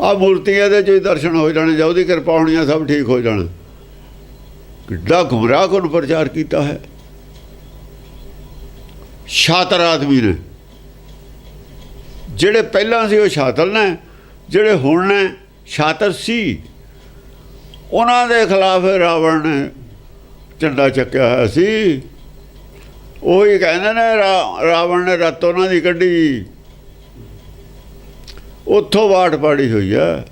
ਆ ਮੂਰਤੀਆਂ ਦੇ ਚੋਂ ਦਰਸ਼ਨ ਹੋ ਜਾਣੇ, ਜਾਂ ਉਹਦੀ ਕਿਰਪਾ ਹੋਣੀ ਆ, ਸਭ ਠੀਕ ਹੋ ਜਾਣਾ। ਕਿੱਡਾ ਗੁੰਮਰਾਹ ਕੋਲ ਪ੍ਰਚਾਰ ਕੀਤਾ ਹੈ। ਸ਼ਾਤਰ ਆਦਮੀ ਨੇ। ਜਿਹੜੇ ਪਹਿਲਾਂ ਸੀ ਉਹ ਸ਼ਾਤਰ ਨੇ, ਜਿਹੜੇ ਹੁਣ ਨੇ ਸ਼ਾਤਰ ਸੀ। ਉਹਨਾਂ ਦੇ ਖਿਲਾਫ ਰਾਵਣ ਨੇ ਝੰਡਾ ਚੱਕਿਆ ਹੋਇਆ ਸੀ। ਉਹੀ ਕਹਿੰਦੇ ਨੇ ਰਾਵਣ ਨੇ ਰੱਤ ਉਹਨਾਂ ਦੀ ਕੱਢੀ। ਉੱਥੋਂ ਬਾਟ ਪਾੜੀ ਹੋਈ ਹੈ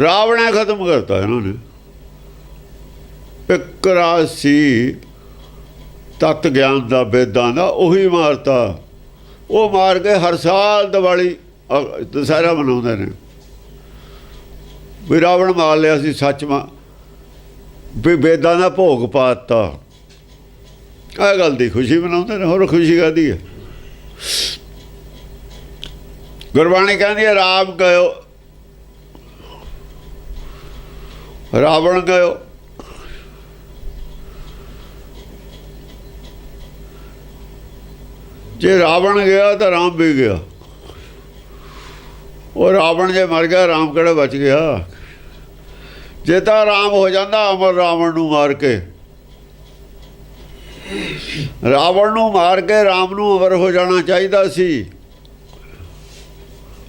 ਰਾਵਣ ਨੇ ਖਤਮ ਕਰਤਾ ਇਹਨਾਂ ਨੇ। ਇੱਕ ਰਾਜ ਸੀ ਤਤ ਗਿਆਨ ਦਾ ਵੇਦਾਂ ਦਾ ਉਹੀ ਮਾਰਤਾ। ਉਹ ਮਾਰ ਕੇ ਹਰ ਸਾਲ ਦੀਵਾਲੀ ਅ, ਦੁਸਹਿਰਾ ਮਨਾਉਂਦੇ ਨੇ। ਵੀ ਰਾਵਣ ਮਾਰ ਲਿਆ ਸੀ ਸੱਚ ਮਾ ਵੀ ਵੇਦਾਂ ਦਾ ਭੋਗ ਪਾਤਾ ਇਹ ਗੱਲ ਦੀ ਖੁਸ਼ੀ ਮਨਾਉਂਦੇ ਨੇ ਹੋਰ ਖੁਸ਼ੀ ਕਾਦੀ ਹੈ ਗੁਰਬਾਣੀ ਕਹਿੰਦੀ ਹੈ ਰਾਮ ਗਇਓ ਰਾਵਣ ਗਇਓ ਜੇ ਰਾਵਣ ਗਿਆ ਤਾਂ ਰਾਮ ਵੀ ਗਿਆ। ਉਹ ਰਾਵਣ ਜੇ ਮਰ ਗਿਆ, ਰਾਮ ਕਿਹੜਾ ਬਚ ਗਿਆ? ਜੇ ਤਾਂ ਰਾਮ ਹੋ ਜਾਂਦਾ, ਅਮਰ ਰਾਵਣ ਨੂੰ ਮਾਰ ਕੇ। ਰਾਵਣ ਨੂੰ ਮਾਰ ਕੇ ਰਾਮ ਨੂੰ ਅਮਰ ਹੋ ਜਾਣਾ ਚਾਹੀਦਾ ਸੀ।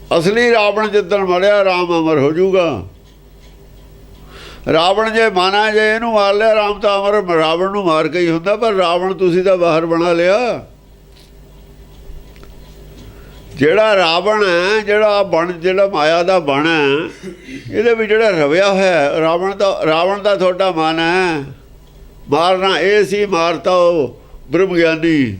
ਅਸਲੀ ਰਾਵਣ ਜਿੱਦਣ ਮਰਿਆ, ਰਾਮ ਅਮਰ ਹੋ ਜਾਊਗਾ। ਰਾਵਣ ਜੇ ਮਾਨਾ, ਜੇ ਇਹਨੂੰ ਮਾਰ ਲਿਆ, ਰਾਮ ਤਾਂ ਅਮਰ, ਰਾਵਣ ਨੂੰ ਮਾਰ ਕੇ ਹੀ ਹੁੰਦਾ, ਪਰ ਰਾਵਣ ਤੁਸੀਂ ਤਾਂ ਬਾਹਰ ਬਣਾ ਲਿਆ। ਜਿਹੜਾ ਰਾਵਣ ਹੈ, ਜਿਹੜਾ ਬਣ, ਜਿਹੜਾ ਮਾਇਆ ਦਾ ਬਣ ਹੈ, ਇਹਦੇ ਵਿੱਚ ਜਿਹੜਾ ਰਵਿਆ ਹੋਇਆ ਰਾਵਣ ਦਾ ਰਾਵਣ ਦਾ ਤੁਹਾਡਾ ਮਨ ਹੈ। ਮਾਰਨਾ ਇਹ ਸੀ, ਮਾਰਤਾ ਉਹ ਬ੍ਰਹਮ ਗਿਆਨੀ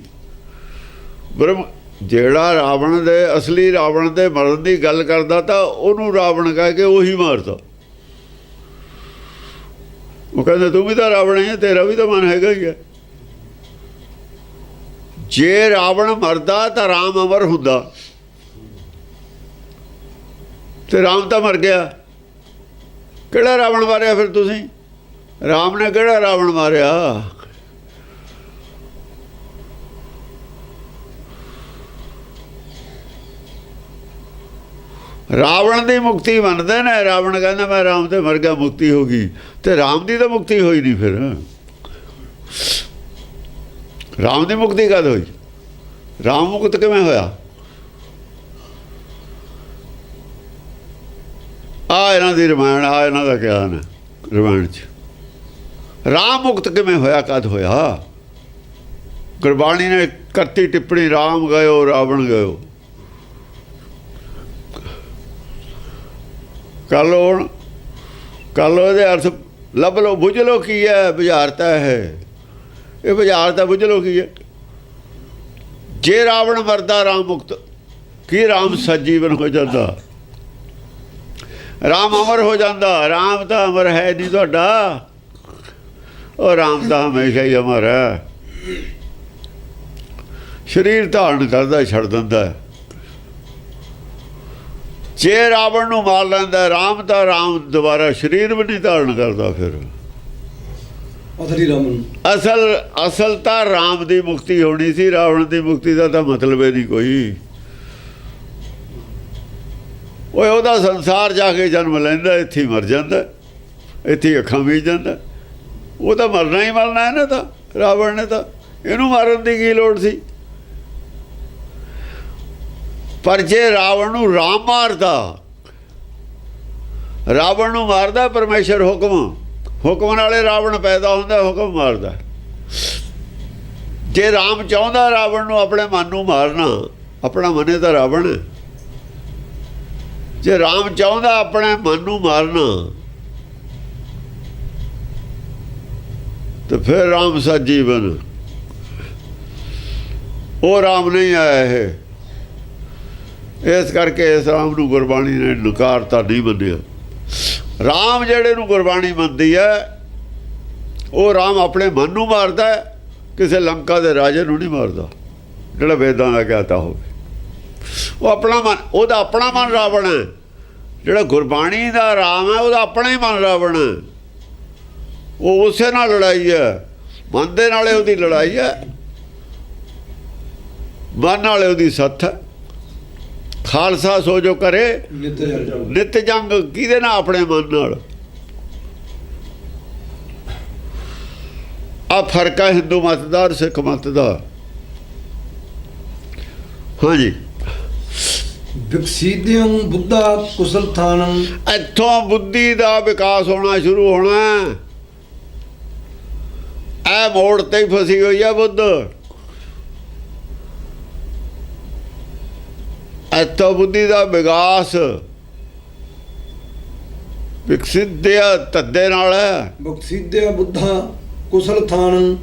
ਬ੍ਰਹਮ ਜਿਹੜਾ ਰਾਵਣ ਦੇ, ਅਸਲੀ ਰਾਵਣ ਦੇ ਮਰਨ ਦੀ ਗੱਲ ਕਰਦਾ ਤਾਂ ਉਹਨੂੰ ਰਾਵਣ ਕਹਿ ਕੇ ਉਹੀ ਮਾਰਦਾ। ਉਹ ਕਹਿੰਦਾ, ਤੂੰ ਵੀ ਤਾਂ ਰਾਵਣ ਹੈ ਤੇਰਾ ਵੀ ਤਾਂ ਮਨ ਹੈਗਾ ਹੀ ਹੈ ਜੇ ਰਾਵਣ ਮਰਦਾ ਤਾਂ ਰਾਮ ਅਮਰ ਹੁੰਦਾ। ਤੇ ਰਾਮ ਤਾਂ ਮਰ ਗਿਆ। ਕਿਹੜਾ ਰਾਵਣ ਮਾਰਿਆ ਫਿਰ ਤੁਸੀਂ? ਰਾਮ ਨੇ ਕਿਹੜਾ ਰਾਵਣ ਮਾਰਿਆ? ਰਾਵਣ ਦੀ ਮੁਕਤੀ ਮੰਨਦੇ ਨੇ, ਰਾਵਣ ਕਹਿੰਦਾ ਮੈਂ ਰਾਮ ਤੇ ਮਰ ਗਿਆ ਮੁਕਤੀ ਹੋ ਗਈ। ਤੇ ਰਾਮ ਦੀ ਤਾਂ ਮੁਕਤੀ ਹੋਈ ਨਹੀਂ ਫਿਰ। ਰਾਮ ਦੀ ਮੁਕਤੀ ਕਦ ਹੋਈ? ਰਾਮ ਮੁਕਤ ਕਿਵੇਂ ਹੋਇਆ? ਆ ਇਹਨਾਂ ਦੀ ਰਮਾਇਣ, ਆ ਇਹਨਾਂ ਦਾ ਗਿਆਨ ਹੈ, ਰਮਾਇਣ ਚ। ਰਾਮ ਮੁਕਤ ਕਿਵੇਂ ਹੋਇਆ, ਕਦ ਹੋਇਆ? ਗੁਰਬਾਣੀ ਨੇ ਕਰਤੀ ਟਿੱਪਣੀ, ਰਾਮ ਗਇਓ, ਰਾਵਣ ਗਇਓ। ਕੱਲ ਹੁਣ। ਕੱਲ ਇਹਦੇ ਅਰਥ। ਲੱਭ ਲੋ ਬੁੱਝ ਲੋ ਕੀ ਹੈ ਬੁਝਾਰਤਾ ਹੈ। ਇਹ ਬੁਝਾਰਤਾ ਬੁੱਝ ਲੋ ਕੀ ਹੈ। ਜੇ ਰਾਵਣ ਮਰਦਾ, ਰਾਮ ਮੁਕਤ। ਕੀ ਰਾਮ ਸਜੀਵਨ ਹੋ ਜਾਂਦਾ? ਰਾਮ ਅਮਰ ਹੋ ਜਾਂਦਾ। ਰਾਮ ਤਾਂ ਅਮਰ ਹੈ ਨਹੀਂ ਤੁਹਾਡਾ। ਉਹ ਰਾਮ ਤਾਂ ਹਮੇਸ਼ਾ ਹੀ ਅਮਰ ਹੈ। ਸਰੀਰ ਧਾਰਨ ਕਰਦਾ, ਛੱਡ ਦਿੰਦਾ ਜੇ ਰਾਵਣ ਨੂੰ ਮਾਰ ਲੈਂਦਾ ਰਾਮ ਤਾਂ ਰਾਮ ਦੁਬਾਰਾ ਸਰੀਰ ਵੀ ਨਹੀਂ ਧਾਰਨ ਕਰਦਾ ਫਿਰ। ਅਸਲੀ ਰਾਮਨ ਅਸਲ ਅਸਲ ਤਾਂ ਰਾਮ ਦੀ ਮੁਕਤੀ ਹੋਣੀ ਸੀ ਰਾਵਣ ਦੀ ਮੁਕਤੀ ਦਾ ਤਾਂ ਮਤਲਬ ਹੀ ਨਹੀਂ ਕੋਈ। ਓਏ ਉਹਦਾ ਸੰਸਾਰ ਜਾ ਕੇ ਜਨਮ ਲੈਂਦਾ ਇੱਥੇ ਮਰ ਜਾਂਦਾ ਇੱਥੇ ਅੱਖਾਂ ਮੀਚ ਜਾਂਦਾ। ਉਹ ਤਾਂ ਮਰਨਾ ਹੀ ਮਰਨਾ ਹੈ ਨਾ ਤਾਂ ਰਾਵਣ ਨੇ ਤਾਂ। ਇਹਨੂੰ ਮਾਰਨ ਦੀ ਕੀ ਲੋੜ ਸੀ? ਪਰ ਜੇ ਰਾਵਣ ਨੂੰ ਰਾਮ ਮਾਰਦਾ, ਰਾਵਣ ਨੂੰ ਮਾਰਦਾ ਪਰਮੇਸ਼ਰ ਹੁਕਮ ਹੁਕਮ ਨਾਲੇ ਰਾਵਣ ਪੈਦਾ ਹੁੰਦਾ, ਹੁਕਮ ਮਾਰਦਾ। ਜੇ ਰਾਮ ਚਾਹੁੰਦਾ ਰਾਵਣ ਨੂੰ ਆਪਣੇ ਮਨ ਨੂੰ ਮਾਰਨਾ, ਆਪਣਾ ਮਨੇ ਤਾਂ ਰਾਵਣ ਹੈ। ਜੇ ਰਾਮ ਚਾਹੁੰਦਾ ਆਪਣੇ ਮਨ ਨੂੰ ਮਾਰਨਾ, ਤੇ ਫਿਰ ਰਾਮ ਸਜੀਵਨ। ਉਹ ਰਾਮ ਨਹੀਂ ਆਇਆ ਇਹ। ਇਸ ਕਰਕੇ ਇਸ ਰਾਮ ਨੂੰ ਗੁਰਬਾਣੀ ਨੇ ਨਕਾਰਤਾ ਨਹੀਂ ਮੰਨਿਆ। ਰਾਮ ਜਿਹੜੇ ਨੂੰ ਗੁਰਬਾਣੀ ਮੰਨਦੀ ਹੈ, ਉਹ ਰਾਮ ਆਪਣੇ ਮਨ ਨੂੰ ਮਾਰਦਾ ਹੈ, ਕਿਸੇ ਲੰਕਾ ਦੇ ਰਾਜੇ ਨੂੰ ਨਹੀਂ ਮਾਰਦਾ। ਜਿਹੜਾ ਵੇਦਾਂ ਦਾ ਕਹਤਾ ਹੋਵੇ। ਉਹ ਆਪਣਾ ਮਨ, ਉਹਦਾ ਆਪਣਾ ਮਨ ਰਾਵਣ ਹੈ। ਜਿਹੜਾ ਗੁਰਬਾਣੀ ਦਾ ਰਾਮ ਹੈ, ਉਹਦਾ ਆਪਣਾ ਹੀ ਮਨ ਰਾਵਣ ਹੈ। ਉਹ ਉਸੇ ਨਾਲ ਲੜਾਈ ਹੈ। ਮਨ ਦੇ ਨਾਲੇ ਉਹਦੀ ਲੜਾਈ ਹੈ। ਮਨ ਨਾਲੇ ਉਹਦੀ ਸੱਥ ਹੈ। ਖਾਲਸਾ ਸੋ ਜੋ ਕਰੇ। ਨਿਤ ਜੰਗ। ਕਿਹਦੇ ਨਾਲ? ਆਪਣੇ ਮਨ ਨਾਲ। ਆ ਫ਼ਰਕ ਹੈ ਹਿੰਦੂ ਮਤ ਦਾ ਔਰ ਸਿੱਖ ਮਤ ਦਾ। ਹਾਂਜੀ। ਵਿਕਸੀਦਿਆਂ ਬੁੱਧਾ ਕੁਸਲ ਥਾਨੰ। ਇੱਥੋਂ ਬੁੱਧੀ ਦਾ ਵਿਕਾਸ ਹੋਣਾ ਸ਼ੁਰੂ ਹੋਣਾ। ਐ ਮੋੜ ਤੇ ਫਸੀ ਹੋਈ ਆ ਬੁੱਧ। ਇੱਥੋਂ ਬੁੱਧੀ ਦਾ ਵਿਕਾਸ ਵਿਕਸਿਤ ਦੇ ਤੱਦੇ ਨਾਲ ਹੈ। ਵਿਕਸੀਦਿਆ ਬੁੱਧਾ ਕੁਸਲ ਥਾਨੰ।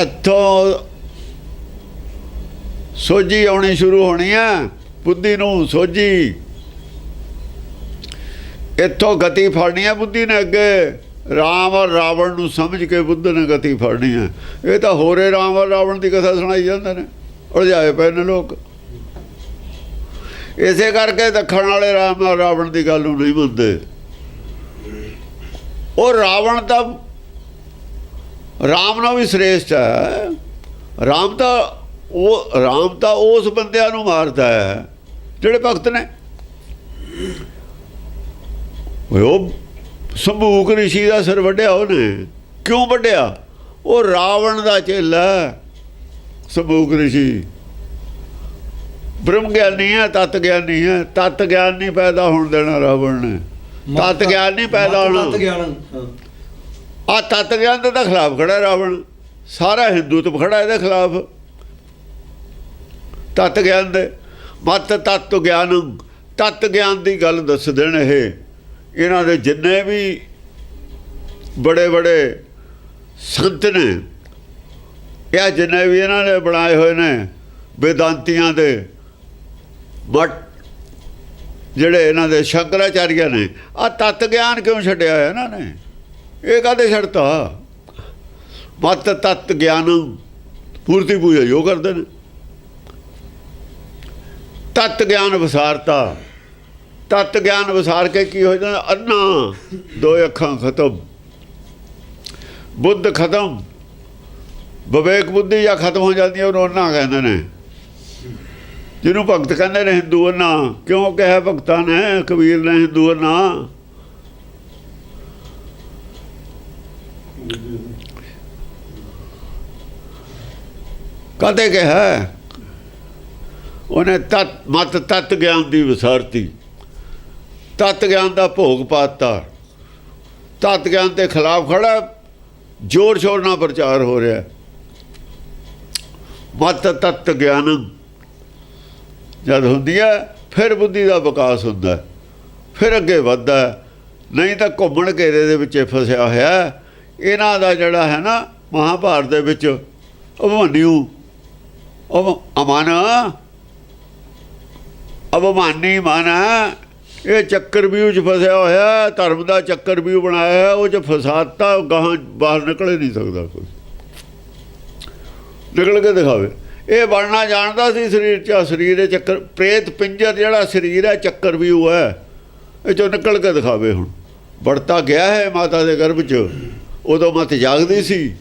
ਇੱਥੋਂ ਸੋਝੀ ਆਉਣੀ ਸ਼ੁਰੂ ਹੋਣੀ ਹੈ। ਬੁੱਧੀ ਨੂੰ ਸੋਝੀ। ਇੱਥੋਂ ਗਤੀ ਫੜਨੀ ਹੈ ਬੁੱਧੀ ਨੇ ਅੱਗੇ। ਰਾਮ ਔਰ ਰਾਵਣ ਨੂੰ ਸਮਝ ਕੇ ਬੁੱਧ ਨੇ ਗਤੀ ਫੜਨੀ ਹੈ। ਇਹ ਤਾਂ ਹੋਰੇ ਰਾਮ ਔਰ ਰਾਵਣ ਦੀ ਕਥਾ ਸੁਣਾਈ ਜਾਂਦੇ ਨੇ। ਉਲਝਾਏ ਪਏ ਨੇ ਲੋਕ। ਇਸੇ ਕਰਕੇ ਦੱਖਣ ਵਾਲੇ ਰਾਮ ਰਾਵਣ ਦੀ ਗੱਲ ਨੂੰ ਨਹੀਂ ਮੰਨਦੇ। ਉਹ ਰਾਵਣ ਤਾਂ ਰਾਮ ਨਾਲ ਵੀ ਸ੍ਰੇਸ਼ਟ ਹੈ। ਰਾਮ ਤਾਂ ਉਹ ਰਾਮ ਤਾਂ ਉਸ ਬੰਦਿਆਂ ਨੂੰ ਮਾਰਦਾ ਹੈ ਜਿਹੜੇ ਭਗਤ ਨੇ। ਉਹ ਸੰਭੂਕ ਰਿਸ਼ੀ ਦਾ ਸਿਰ ਵੱਢਿਆ ਉਹਨੇ। ਕਿਉਂ ਵੱਢਿਆ? ਉਹ ਰਾਵਣ ਦਾ ਚੇਲਾ ਹੈ, ਸੰਭੂਕ ਰਿਸ਼ੀ। ਬ੍ਰਹਮ ਗਿਆਨੀ ਹੈ ਤਤ ਗਿਆਨੀ ਹੈ। ਤਤ ਗਿਆਨ ਨਹੀਂ ਪੈਦਾ ਹੋਣ ਦੇਣਾ ਰਾਵਣ ਨੇ। ਤਤ ਗਿਆਨ ਨਹੀਂ ਪੈਦਾ ਹੋਣਾ। ਤਤ ਗਿਆਨ ਆ ਤਤ ਗਿਆਨ ਦੇ ਖਿਲਾਫ ਖੜਾ ਰਾਵਣ। ਸਾਰਾ ਹਿੰਦੂਤਵ ਖੜਾ ਇਹਦੇ ਖਿਲਾਫ। ਤਤ ਗਿਆਨ ਦੇ ਮਤ ਤਤ ਗਿਆਨ। ਤਤ ਗਿਆਨ ਦੀ ਗੱਲ ਦੱਸ ਦੇਣ ਇਹ। ਇਹਨਾਂ ਦੇ ਜਿੰਨੇ ਵੀ ਬੜੇ ਬੜੇ ਸੰਤ ਨੇ ਇਹ ਜਿੰਨੇ ਵੀ ਇਹਨਾਂ ਨੇ ਬਣਾਏ ਹੋਏ ਨੇ ਵੇਦਾਂਤੀਆਂ ਦੇ ਬਟ ਜਿਹੜੇ ਇਹਨਾਂ ਦੇ ਸ਼ੰਕਰਾਚਾਰੀਆ ਨੇ ਆ ਤਤ ਗਿਆਨ ਕਿਉਂ ਛੱਡਿਆ ਹੈ ਇਹਨਾਂ ਨੇ? ਇਹ ਕਾਹਦੇ ਛੱਡਤਾ? ਮਤ ਤਤ ਗਿਆਨ ਪੂਰਤੀ ਪੂਜਾ ਜੋ ਕਰਦੇ ਨੇ। ਤਤ ਗਿਆਨ ਵਿਸਾਰਤਾ। ਤਤ ਗਿਆਨ ਵਿਸਾਰ ਕੇ ਕੀ ਹੋ ਜਾਂਦਾ? ਅੰਨਾ। ਦੋ ਅੱਖਾਂ ਖਤਮ। ਬੁੱਧ ਖਤਮ। ਵਿਵੇਕ ਬੁੱਧੀ ਜਾਂ ਖਤਮ ਹੋ ਜਾਂਦੀ ਹੈ, ਉਹਨੂੰ ਅੰਨਾ ਕਹਿੰਦੇ ਨੇ। ਜਿਹਨੂੰ ਭਗਤ ਕਹਿੰਦੇ ਨੇ ਹਿੰਦੂ ਅੰਨਾ, ਕਿਉਂ ਕਿਹਾ ਭਗਤਾਂ ਨੇ, ਕਬੀਰ ਨੇ ਹਿੰਦੂ ਅੰਨਾ? ਕਦੇ ਕਿਹਾ? ਉਹਨੇ ਤਤ, ਮਤ ਤਤ ਗਿਆਨ ਦੀ ਵਿਸਾਰਤੀ। ਤਤ ਗਿਆਨ ਦਾ ਭੋਗ ਪਾਤਾ। ਤਤ ਗਿਆਨ ਦੇ ਖਿਲਾਫ ਖੜਾ ਜ਼ੋਰ ਸ਼ੋਰ ਨਾਲ ਪ੍ਰਚਾਰ ਹੋ ਰਿਹਾ। ਮਤ ਤਤ ਗਿਆਨ। ਜਦ ਹੁੰਦੀ ਹੈ ਫਿਰ ਬੁੱਧੀ ਦਾ ਵਿਕਾਸ ਹੁੰਦਾ ਫਿਰ ਅੱਗੇ ਵੱਧਦਾ ਨਹੀਂ ਤਾਂ ਘੁੰਮਣ ਘੇਰੇ ਦੇ ਵਿੱਚ ਫਸਿਆ ਹੋਇਆ ਇਹਨਾਂ ਦਾ ਜਿਹੜਾ ਹੈ ਨਾ ਮਹਾਭਾਰਤ ਦੇ ਵਿੱਚ ਅਭਮਾਨਿਉ ਉਹ ਅਮਨ ਅਭਮਾਨੀ ਮਨ ਹੈ। ਇਹ ਚੱਕਰ ਵਿਊ 'ਚ ਫਸਿਆ ਹੋਇਆ ਧਰਮ ਦਾ ਚੱਕਰ ਵਿਊ ਬਣਾਇਆ ਹੈ, ਉਹ 'ਚ ਫਸਾਤਾ ਗਾਹਾਂ ਬਾਹਰ ਨਿਕਲ ਹੀ ਨਹੀਂ ਸਕਦਾ ਕੋਈ। ਨਿਕਲ ਕੇ ਦਿਖਾਵੇ। ਇਹ ਬਣਨਾ ਜਾਣਦਾ ਸੀ ਸਰੀਰ 'ਚ ਸਰੀਰ ਦੇ ਚੱਕਰ, ਪ੍ਰੇਤ ਪਿੰਜਰ ਜਿਹੜਾ ਸਰੀਰ ਹੈ, ਚੱਕਰ ਵੀ ਉਹ ਹੈ। ਇਹ 'ਚੋਂ ਨਿਕਲ ਕੇ ਦਿਖਾਵੇ ਹੁਣ। ਵੜਤਾ ਗਿਆ ਹੈ ਮਾਤਾ ਦੇ ਗਰਭ 'ਚ। ਉਦੋਂ ਮਤ ਜਾਗਦੀ ਸੀ।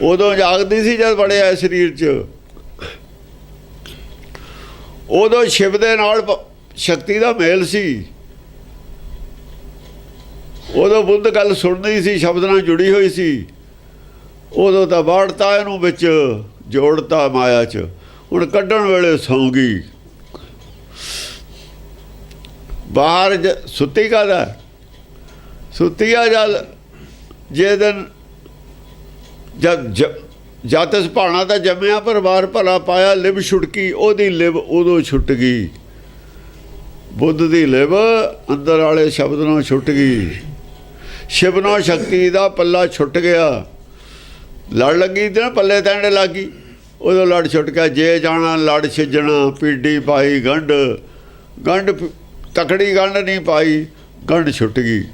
ਉਦੋਂ ਜਾਗਦੀ ਸੀ ਜਦ ਵੜਿਆ ਸਰੀਰ 'ਚ। ਉਦੋਂ ਸ਼ਿਵ ਦੇ ਨਾਲ ਸ਼ਕਤੀ ਦਾ ਮੇਲ ਸੀ। ਉਦੋਂ ਬੁੱਧ ਗੱਲ ਸੁਣਦੀ ਸੀ, ਸ਼ਬਦ ਨਾਲ ਜੁੜੀ ਹੋਈ ਸੀ। ਉਦੋਂ ਤਾਂ ਬਾੜਤਾ ਇਹਨੂੰ ਵਿੱਚ ਜੋੜਤਾ ਮਾਇਆ 'ਚ। ਹੁਣ ਕੱਢਣ ਵੇਲੇ ਸੌਂਗੀ ਬਾਹਰ ਜ- ਸੁੱਤੀ ਕਾਦਾ ਸੁੱਤੀ ਆ ਜਲ ਜੇ ਦਿਨ ਜਦ ਜ- ਭਾਣਾ ਤਾਂ ਜੰਮਿਆ, ਪਰ ਬਾਹਰ ਭਲਾ ਪਾਇਆ ਲਿਬ ਛੁਟਕੀ, ਉਹਦੀ ਲਿਬ ਉਦੋਂ ਛੁੱਟ ਗਈ। ਬੁੱਧ ਦੀ ਲਿਬ ਅੰਦਰ ਵਾਲੇ ਸ਼ਬਦ ਨਾਲ ਛੁੱਟ ਗਈ। ਸ਼ਿਵਨੋ ਸ਼ਕਤੀ ਦਾ ਪੱਲਾ ਛੁੱਟ ਗਿਆ। ਲੜ ਲੱਗੀ ਤੇ ਨਾ ਪੱਲੇ ਤੈਂਡੇ ਲੱਗੀ। ਉਦੋਂ ਲੜ ਛੁੱਟ ਗਿਆ ਜੇ ਜਾਣਾ, ਲੜ ਛਿੱਜਣਾ, ਪੀਡੀ ਪਾਈ ਗੰਢ। ਗੰਢ ਤਕੜੀ ਗੰਢ ਨਹੀਂ ਪਾਈ, ਗੰਢ ਛੁੱਟ ਗਈ।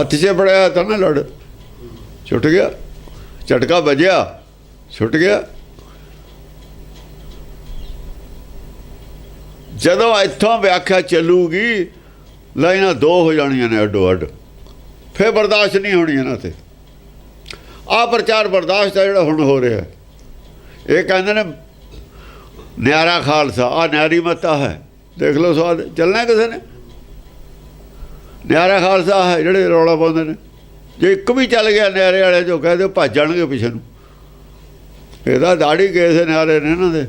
ਹੱਥ 'ਚ ਫੜਿਆ ਤਾਂ ਨਾ ਲੜ। ਛੁੱਟ ਗਿਆ। ਝਟਕਾ ਵੱਜਿਆ। ਛੁੱਟ ਗਿਆ। ਜਦੋਂ ਇੱਥੋਂ ਵਿਆਖਿਆ ਚੱਲੂਗੀ, ਲਾਈਨਾਂ ਦੋ ਹੋ ਜਾਣੀਆਂ ਨੇ ਅੱਡੋ ਅੱਡ। ਫੇਰ ਬਰਦਾਸ਼ਤ ਨਹੀਂ ਹੋਣੀ ਇਹਨਾਂ ਤੇ। ਆ ਪ੍ਰਚਾਰ ਬਰਦਾਸ਼ਤ ਹੈ ਜਿਹੜਾ ਹੁਣ ਹੋ ਰਿਹਾ ਇਹ ਕਹਿੰਦੇ ਨੇ, ਨਿਆਰਾ ਖਾਲਸਾ ਆ ਨਿਆਰੀ ਮਤਾ ਹੈ। ਦੇਖ ਲਓ ਸਵਾਦ, ਚੱਲਣਾ ਕਿਸੇ ਨੇ? ਨਿਆਰਾ ਖਾਲਸਾ ਹੈ, ਜਿਹੜੇ ਰੌਲਾ ਪਾਉਂਦੇ ਨੇ। ਜੇ ਇੱਕ ਵੀ ਚੱਲ ਗਿਆ ਨਿਆਰੇ ਵਾਲੇ, ਜੋ ਕਹਦੇ ਭੱਜ ਜਾਣਗੇ ਪਿੱਛੇ ਨੂੰ। ਇਹਦਾ ਦਾੜੀ ਕੇਸ ਨਿਆਰੇ ਨੇ ਇਹਨਾਂ ਦੇ।